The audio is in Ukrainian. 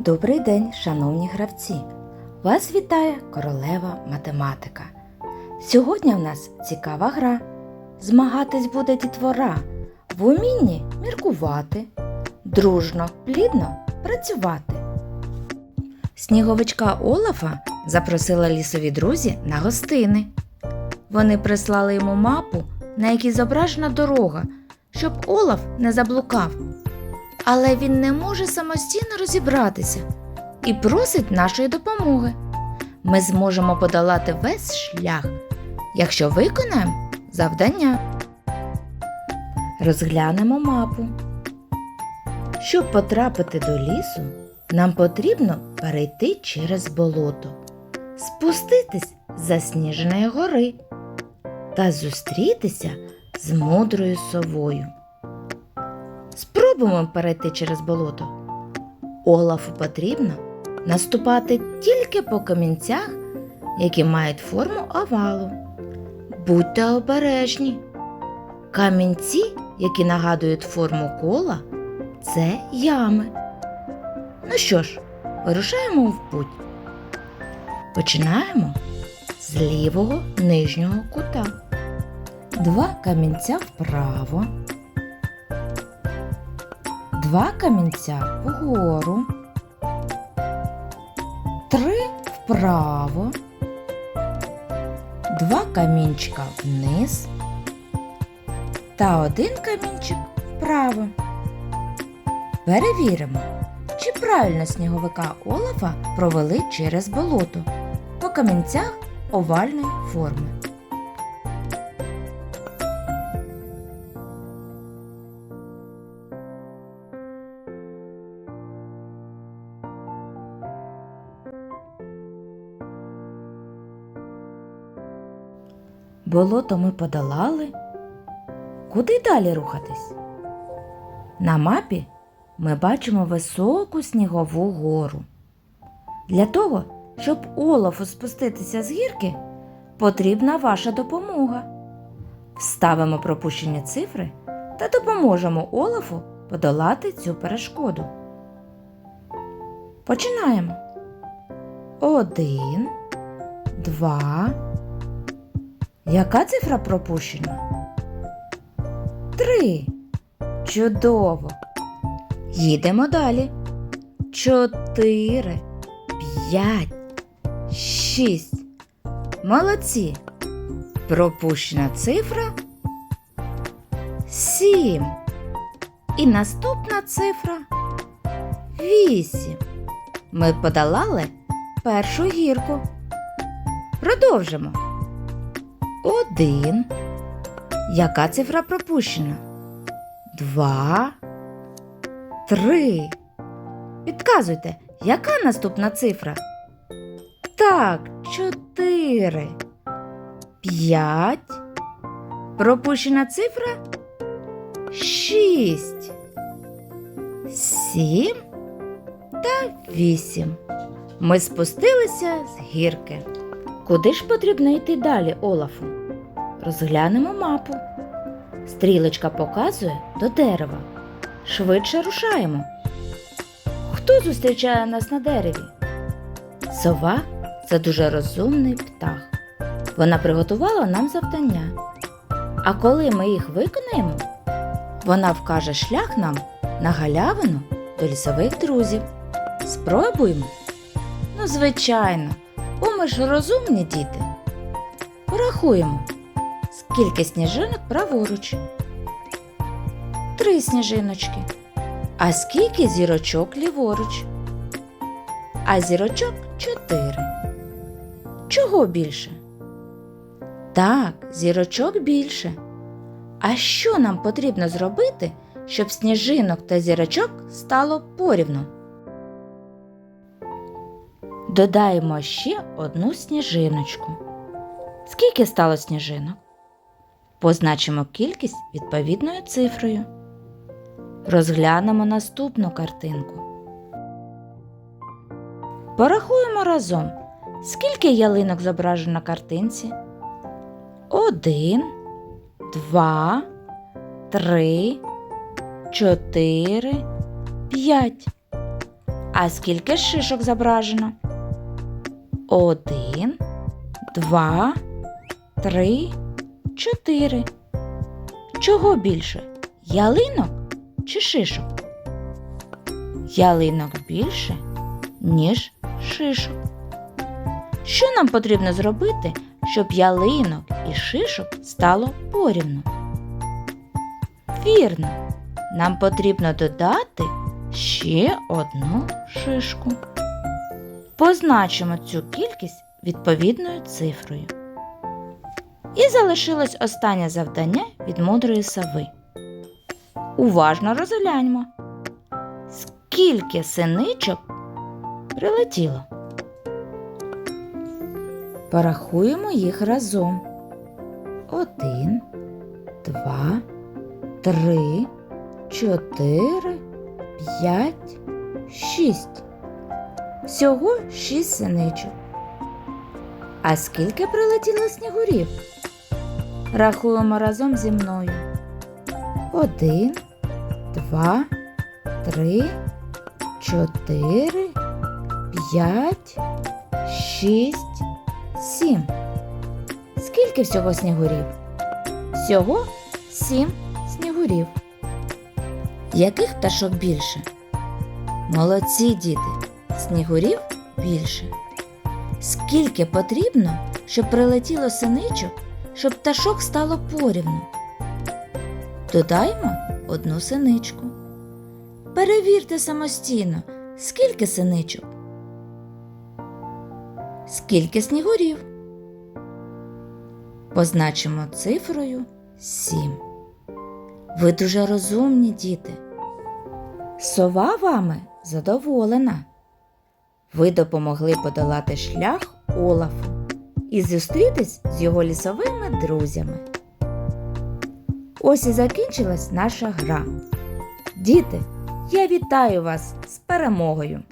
Добрий день, шановні гравці! Вас вітає королева математика. Сьогодні в нас цікава гра. Змагатись буде дітвора в умінні міркувати, дружно, плідно працювати. Сніговичка Олафа запросила лісові друзі на гостини. Вони прислали йому мапу, на якій зображена дорога, щоб Олаф не заблукав. Але він не може самостійно розібратися і просить нашої допомоги. Ми зможемо подолати весь шлях, якщо виконаємо завдання. Розглянемо мапу. Щоб потрапити до лісу, нам потрібно перейти через болото, спуститись з засніженої гори та зустрітися з мудрою совою. Спробуємо перейти через болото. Олафу потрібно наступати тільки по камінцях, які мають форму овалу. Будьте обережні. Камінці, які нагадують форму кола, це ями. Ну що ж, вирушаємо в путь. Починаємо з лівого нижнього кута. Два камінця вправо два камінця вгору, три вправо, два камінчика вниз та один камінчик вправо. Перевіримо, чи правильно сніговика Олафа провели через болото по камінцях овальної форми. Болото ми подолали. Куди далі рухатись? На мапі ми бачимо високу снігову гору. Для того, щоб Олафу спуститися з гірки, потрібна ваша допомога. Вставимо пропущені цифри та допоможемо Олафу подолати цю перешкоду. Починаємо. Один, два. Яка цифра пропущена? Три. Чудово. Їдемо далі. Чотири. П'ять. Шість. Молодці. Пропущена цифра. Сім. І наступна цифра. Вісім. Ми подолали першу гірку. Продовжимо. Один. Яка цифра пропущена? Два. Три. Підказуйте, яка наступна цифра? Так, чотири. П'ять. Пропущена цифра? Шість. Сім та вісім. Ми спустилися з гірки. Куди ж потрібно йти далі, Олафу? Розглянемо мапу. Стрілочка показує до дерева. Швидше рушаємо. Хто зустрічає нас на дереві? Сова це дуже розумний птах. Вона приготувала нам завдання. А коли ми їх виконаємо, вона вкаже шлях нам на галявину до лісових друзів. Спробуємо? Ну, звичайно. Бо ми ж розумні діти. Порахуємо, скільки сніжинок праворуч. Три сніжиночки. А скільки зірочок ліворуч? А зірочок чотири. Чого більше? Так, зірочок більше. А що нам потрібно зробити, щоб сніжинок та зірочок стало порівну? Додаємо ще одну сніжиночку. Скільки стало сніжинок? Позначимо кількість відповідною цифрою. Розглянемо наступну картинку. Порахуємо разом, скільки ялинок зображено на картинці. Один, два, три, чотири, п'ять. А скільки шишок зображено? Один, два, три, чотири. Чого більше? Ялинок чи шишок? Ялинок більше, ніж шишок. Що нам потрібно зробити, щоб ялинок і шишок стало порівну? Вірно, нам потрібно додати ще одну шишку. Позначимо цю кількість відповідною цифрою. І залишилось останнє завдання від мудрої сови. Уважно розгляньмо, скільки синичок прилетіло. Порахуємо їх разом. Один, два, три, чотири, п'ять, шість. Всього шість синичок. А скільки прилетіло снігурів? Рахуємо разом зі мною. Один, два, три, чотири, п'ять, шість, сім. Скільки всього снігурів? Всього сім снігурів. Яких пташок більше? Молодці діти, снігурів більше. Скільки потрібно, щоб прилетіло синичок, щоб пташок стало порівну? Додаймо одну синичку. Перевірте самостійно, скільки синичок. Скільки снігурів? Позначимо цифрою 7. Ви дуже розумні діти. Сова вами задоволена. Ви допомогли подолати шлях Олафу і зустрітись з його лісовими друзями. Ось і закінчилась наша гра. Діти, я вітаю вас з перемогою!